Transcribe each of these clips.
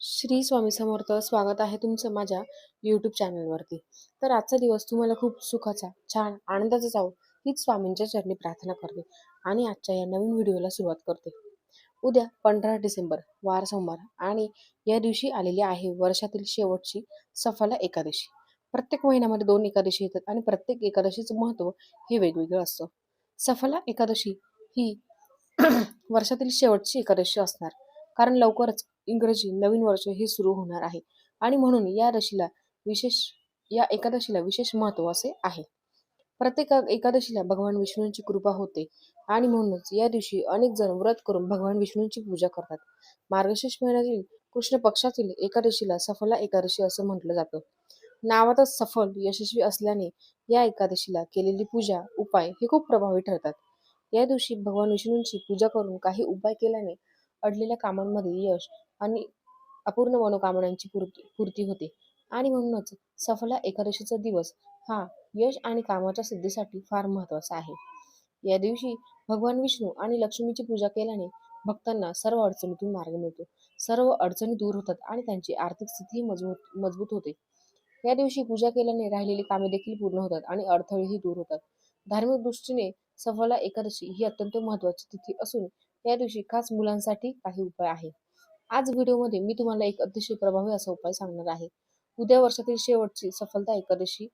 श्री स्वामी समर्थ स्वागत आहे तुमचं माझ्या यूट्यूब चॅनलवरती तर आजचा दिवस तुम्हाला खूप सुखाचा छान आनंदाचा जाऊ हीच स्वामींच्या चरणी प्रार्थना करते आणि आजच्या या नवीन व्हिडिओला सुरुवात करते. उद्या पंधरा डिसेंबर वार सोमवार आणि या दिवशी आलेली आहे वर्षातील शेवटची सफला एकादशी. प्रत्येक महिन्यामध्ये दोन एकादशी येतात आणि प्रत्येक एकादशीचं महत्त्व हे वेगवेगळं असतं. सफला एकादशी ही वर्षातील शेवटची एकादशी असणार. कारण लवकरच इंग्रजी नवीन वर्ष हे सुरू होणार आहे. आणि म्हणून या रशीला विशेष या एकादशीला विशेष महत्त्व असे आहे. प्रत्येक एकादशीला भगवान विष्णूंची कृपा होते. आणि म्हणूनच या दिवशी अनेक जण व्रत करून भगवान विष्णूंची पूजा करतात. मार्गशीर्ष महिन्यातील कृष्ण पक्षातील एकादशीला सफला एकादशी असं म्हटलं जातं. नावातच सफल यशस्वी असल्याने या एकादशीला केलेली पूजा उपाय हे खूप प्रभावी ठरतात. या दिवशी भगवान विष्णूंची पूजा करून काही उपाय केल्याने अडलेल्या कामांमध्ये यश आणि अपूर्ण मनोकामनांची पूर्ती पूर्ती होते. आणि म्हणूनच सफला एकादशीचा दिवस हा यश आणि कामाच्या सिद्धीसाठी फार महत्त्वाचा आहे. या दिवशी भगवान विष्णू आणि लक्ष्मीची पूजा केल्याने भक्तांना सर्व अडचणीतून मार्ग मिळतो. सर्व अडचणी दूर होतात आणि त्यांची आर्थिक स्थितीही मजबूत मजबूत होते. या दिवशी पूजा केल्याने राहिलेली कामे देखील पूर्ण होतात आणि अडथळेही दूर होतात. धार्मिक दृष्टीने सफला एकादशी ही अत्यंत महत्वाची तिथी असून या दिवशी खास मुलांसाठी काही उपाय आहे आज व्हिडिओमध्ये मी तुम्हाला एक अतिशय प्रभावी असा उपाय सांगणार आहे. उद्या वर्षातील शेवटची सफलता एकादशी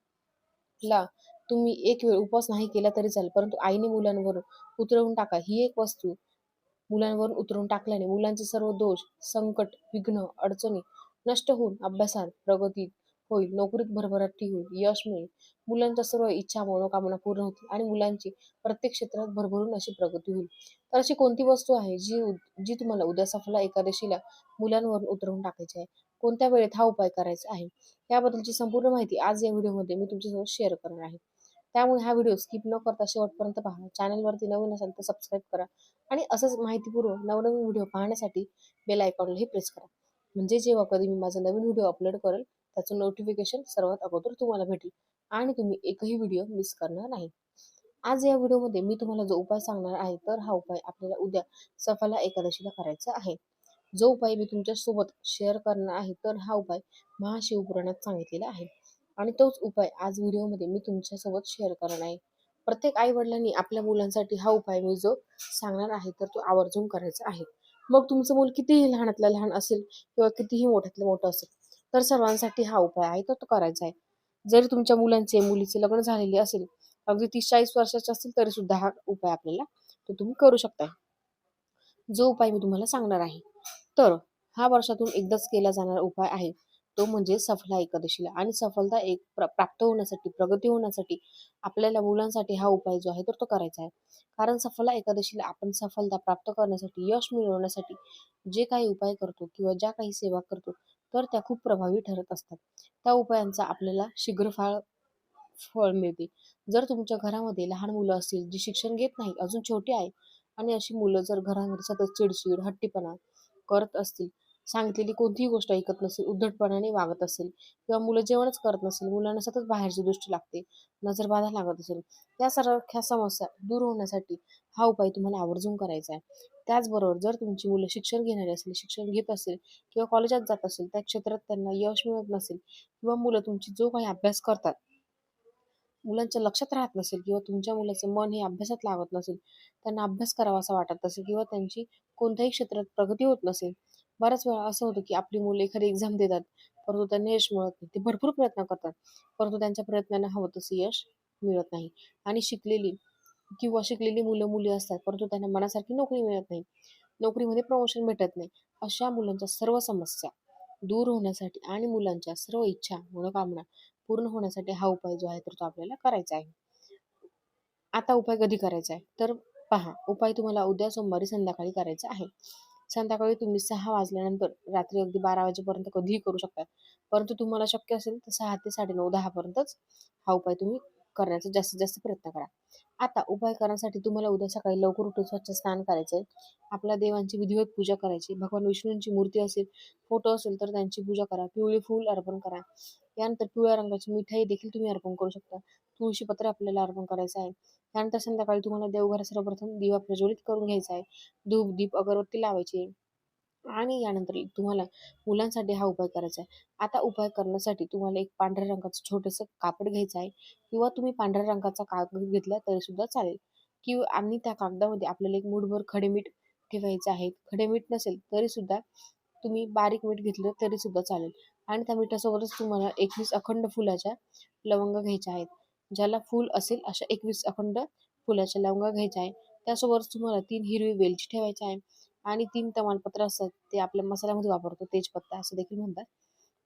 ला तुम्ही एक वेळ उपवास नाही केला तरी चालेल परंतु आईने मुलांवर उतरवून टाका. ही एक वस्तू मुलांवरून उतरवून टाकल्याने मुलांचे सर्व दोष संकट विघ्न अडचणी नष्ट होऊन अभ्यासात प्रगती होईल नोकरीत भरभराटी होईल यश मिळेल. मुलांच्या सर्व इच्छा मनोकामना पूर्ण होतील आणि मुलांची प्रत्येक क्षेत्रात भरभरून अशी प्रगती होईल. तर अशी कोणती वस्तू आहे जी जी तुम्हाला उद्या सफला एकादशीला मुलांवरून उतरवून टाकायची आहे? कोणत्या वेळेत हा उपाय करायचा आहे? याबद्दलची संपूर्ण माहिती आज या व्हिडिओमध्ये मी तुमच्यासोबत शेअर करणार आहे. त्यामुळे हा व्हिडिओ स्किप न करता शेवटपर्यंत पहा. चॅनलवरती नवीन असाल तर सबस्क्राईब करा आणि असंच माहितीपूर्व नवनवीन व्हिडिओ पाहण्यासाठी बेल आयकॉनलाही प्रेस करा. म्हणजे जेव्हा कधी मी माझा नवीन व्हिडिओ अपलोड करेल त्याचं नोटिफिकेशन सर्वात अगोदर तुम्हाला भेटेल आणि तुम्ही एकही व्हिडिओ मिस करणार नाही. आज या व्हिडिओमध्ये मी तुम्हाला जो उपाय सांगणार आहे तर हा उपाय आपल्याला उद्या सफाला एकादशीला करायचा आहे. जो उपाय मी तुमच्यासोबत शेअर करणार आहे तर हा उपाय महाशिवपुराणात सांगितलेला आहे. आणि तोच उपाय आज व्हिडिओमध्ये मी तुमच्यासोबत शेअर करणार आहे. प्रत्येक आई वडिलांनी आपल्या मुलांसाठी हा उपाय मी जो सांगणार आहे तर तो आवर्जून करायचा आहे. मग तुमचं मूल कितीही लहानातलं लहान असेल किंवा कितीही मोठ्यातलं मोठं असेल तर सर्वांसाठी हा उपाय आहे तर तो करायचा आहे. जरी तुमच्या मुलांचे मुलीचे लग्न झालेले असेल अगदी तीस चाळीस वर्षाचे असतील तरी सुद्धा हा उपाय आपल्याला तो तुम्ही करू शकता जो उपाय मी तुम्हाला सांगणार आहे. तर हा वर्षातून एकदाच केला जाणारा उपाय आहे तो म्हणजे सफला एकादशीला. आणि सफलता एक प्राप्त होण्यासाठी प्रगती होण्यासाठी आपल्याला मुलांसाठी हा उपाय जो आहे तर तो करायचा आहे. कारण सफला एकादशीला आपण सफलता प्राप्त करण्यासाठी यश मिळवण्यासाठी जे काही उपाय करतो किंवा ज्या काही सेवा करतो तर त्या खूप प्रभावी ठरत असतात. त्या उपायांचा आपल्याला शीघ्रफाळ फळ फळ मिळते. जर तुमच्या घरामध्ये लहान मुलं असतील जी शिक्षण घेत नाही अजून छोटी आहे आणि अशी मुलं जर घरामध्ये सतत चिडचिड हट्टीपणा करत असतील सांगितलेली कोणतीही गोष्ट ऐकत नसेल उद्धटपणाने वागत असेल किंवा मुलं जेवणच करत नसेल मुलांना सतत बाहेरची दृष्टी लागते नजरबाधा लागत असेल या सारख्या समस्या दूर होण्यासाठी हा उपाय तुम्हाला आवर्जून करायचा आहे. त्याचबरोबर जर तुमची मुलं शिक्षण घेणारी असेल शिक्षण घेत असेल किंवा कॉलेजात जात असेल त्या क्षेत्रात त्यांना यश मिळत नसेल किंवा मुलं तुमची जो काही अभ्यास करतात मुलांच्या लक्षात राहत नसेल किंवा तुमच्या मुलाचं मन हे अभ्यासात लागत नसेल त्यांना अभ्यास करावा असा वाटत नसेल किंवा त्यांची कोणत्याही क्षेत्रात प्रगती होत नसेल बऱ्याच वेळा असं होतं की आपली मुलं एखादी एक्झाम देतात परंतु त्यांना यश मिळत नाही. ते भरपूर प्रयत्न करतात परंतु त्यांच्या प्रयत्नांना हवं तसं यश मिळत नाही. आणि शिकलेली किंवा शिकलेली मुलं मुली असतात परंतु त्यांना मनासारखी नोकरी मिळत नाही. नोकरीमध्ये प्रमोशन भेटत नाही. अशा मुलांच्या सर्व समस्या दूर होण्यासाठी आणि मुलांच्या सर्व इच्छा मनोकामना पूर्ण होण्यासाठी हा उपाय जो आहे तर तो आपल्याला करायचा आहे. आता उपाय कधी करायचा आहे? तर पहा उपाय तुम्हाला उद्या सोमवारी संध्याकाळी करायचा आहे. संध्याकाळी तुम्ही सहा वाजल्यानंतर रात्री अगदी बारा वाजेपर्यंत कधीही करू शकता. परंतु तुम्हाला शक्य असेल तर सहा ते साडे नऊ दहापर्यंतच हा उपाय तुम्ही करण्याचा जास्तीत जास्त प्रयत्न करा. आता उपाय करण्यासाठी तुम्हाला उद्या सकाळी लवकर उठून स्वच्छ स्नान करायचंय. आपल्या देवांची विधिवत पूजा करायची. भगवान विष्णूंची मूर्ती असेल फोटो असेल तर त्यांची पूजा करा. पिवळी फूल अर्पण करा. यानंतर पिवळ्या रंगाची मिठाई देखील तुम्ही अर्पण करू शकता. तुळशी पत्र आपल्याला अर्पण करायचं आहे. त्यानंतर संध्याकाळी तुम्हाला देवघरात सर्वप्रथम दिवा प्रज्वलित करून घ्यायचा आहे. धूप दीप अगरबत्ती लावायची आणि यानंतर तुम्हाला मुलांसाठी हा उपाय करायचा आहे. आता उपाय करण्यासाठी तुम्हाला एक पांढऱ्या रंगाचं छोटंसं कापड घ्यायचं आहे किंवा तुम्ही पांढऱ्या रंगाचा कागद घेतला तरी सुद्धा चालेल. किंवा आणि त्या कागदामध्ये आपल्याला एक मूठभर खडे मीठ ठेवायचं आहे. खडे मीठ नसेल तरी सुद्धा तुम्ही बारीक मीठ घेतलं तरी सुद्धा चालेल. आणि त्या मिठासोबतच तुम्हाला एकवीस अखंड फुलाच्या लवंगा घ्यायच्या आहेत. ज्याला फूल असेल अशा एकवीस अखंड फुलाच्या लवंगा घ्यायच्या आहे त्यासोबतच तुम्हाला तीन हिरवी वेलची ठेवायची आहे आणि तीन तमालपत्र असतात ते आपल्या मसाल्यामध्ये वापरतो तेजपत्ता असं देखील म्हणतात.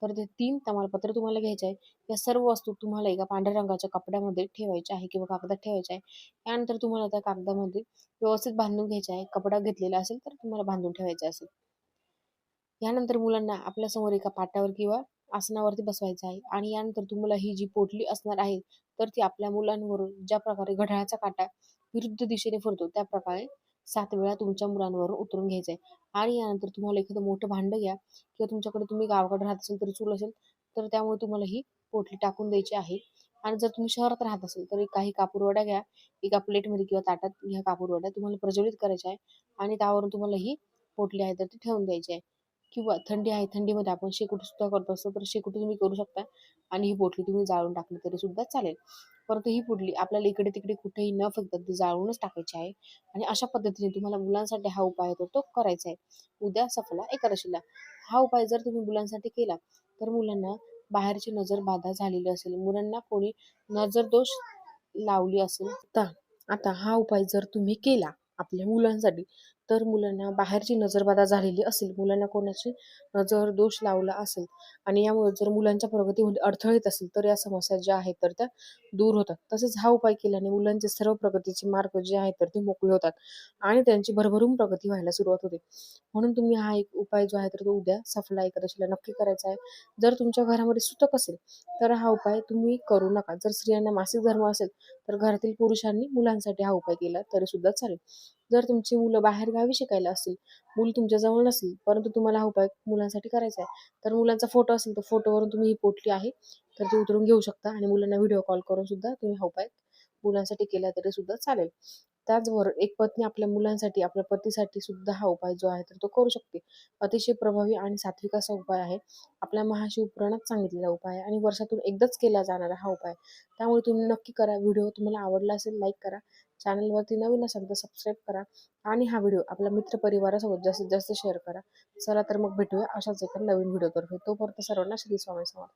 तर ते तीन तमालपत्र तुम्हाला घ्यायचे आहे या सर्व वस्तू तुम्हाला एका पांढऱ्या रंगाच्या कपड्यामध्ये ठेवायच्या आहे किंवा कागदात ठेवायच्या आहे. त्यानंतर तुम्हाला त्या कागदामध्ये व्यवस्थित बांधून घ्यायचे आहे. कपडा घेतलेला असेल तर तुम्हाला बांधून ठेवायचे असेल. यानंतर मुलांना आपल्यासमोर एका पाटावर किंवा आसनावरती बसवायचं आहे. आणि यानंतर तुम्हाला ही जी पोटली असणार आहे तर ती आपल्या मुलांवरून ज्या प्रकारे घड्याळाचा काटा विरुद्ध दिशेने फिरतो त्या प्रकारे सात वेळा तुमच्या मुलांवर उतरून घ्यायचं आहे आणि यानंतर तुम्हाला एखादं मोठं भांडं घ्या किंवा तुमच्याकडे तुम्ही गावाकडे राहत असेल तर चूल असेल तर त्यामुळे तुम्हाला ही पोटली टाकून द्यायची आहे. आणि जर तुम्ही शहरात राहत असेल तर काही कापूरवड्या घ्या एका प्लेटमध्ये किंवा ताटात ह्या कापूरवड्या तुम्हाला प्रज्वलित करायच्या आहे. आणि त्यावरून तुम्हाला ही पोटली आहे तर ती ठेवून द्यायची आहे. किंवा थंडी आहे थंडीमध्ये आपण शेकोटी सुद्धा करत असतो तर शेकोटी तुम्ही करू शकता. आणि ही पोटली तुम्ही जाळून टाकली तरी सुद्धा चालेल. परंतु ही पुढली. आपल्याला इकडे तिकडे कुठेही न फेकता ती जाळूनच टाकायची आहे. आणि अशा पद्धतीने तुम्हाला मुलांसाठी हा उपाय आहे तो करायचा आहे. उद्या सफला एकादशीला. हा उपाय जर तुम्ही मुलांसाठी केला तर मुलांना बाहेरची नजर बाधा झालेली असेल. मुलांना कोणी नजर दोष लावली असेल तर आता हा उपाय जर तुम्ही केला आपल्या मुलांसाठी तर मुलांना बाहेरची नजरबाधा झालेली असेल मुलांना कोणाची नजर दोष लावला असेल आणि यामुळे जर मुलांच्या प्रगतीमध्ये अडथळे येत असेल तर या समस्या ज्या आहेत तर त्या दूर होतात. तसेच हा उपाय केल्याने मुलांचे सर्व प्रगतीचे मार्ग जे आहेत तर ते मोकळे होतात आणि त्यांची भरभरून प्रगती व्हायला सुरुवात होते. म्हणून तुम्ही हा एक उपाय जो आहे तर तो उद्या सफला एकादशीला नक्की करायचा आहे. जर तुमच्या घरामध्ये सुतक असेल तर हा उपाय तुम्ही करू नका. जर स्त्रियांना मासिक धर्म असेल तर घरातील पुरुषांनी मुलांसाठी हा उपाय केला तरी सुद्धा चालेल. जर तुमची मुलं बाहेर गावी शिकायला असतील मूल तुमच्या जवळ नसेल परंतु तुम्हाला हा उपाय मुलांसाठी करायचा आहे तर मुलांचा फोटो असेल तर फोटोवरून तुम्ही ही पोटली आहे तर ती उतरून घेऊ शकता आणि मुलांना व्हिडिओ कॉल करून सुद्धा तुम्ही हा उपाय मुलांसाठी केला तरी सुद्धा चालेल. त्याचबरोबर एक पत्नी आपल्या मुलांसाठी आपल्या पतीसाठी सुद्धा हा उपाय जो आहे तर तो करू शकते. अतिशय प्रभावी आणि सात्विक असा उपाय आहे. आपल्या महाशिवपुराणात सांगितलेला उपाय आहे आणि वर्षातून एकदाच केला जाणारा हा उपाय त्यामुळे तुम्ही नक्की करा. व्हिडिओ तुम्हाला आवडला असेल लाईक करा. चॅनलवरती नवीन असाल तर सबस्क्राईब करा आणि हा व्हिडिओ आपल्या मित्रपरिवारासोबत जास्तीत जास्त शेअर करा. चला तर मग भेटूया अशाच एका नवीन व्हिडिओतर्फे. तोपर्यंत सर्वांना श्री स्वामी समर्थ.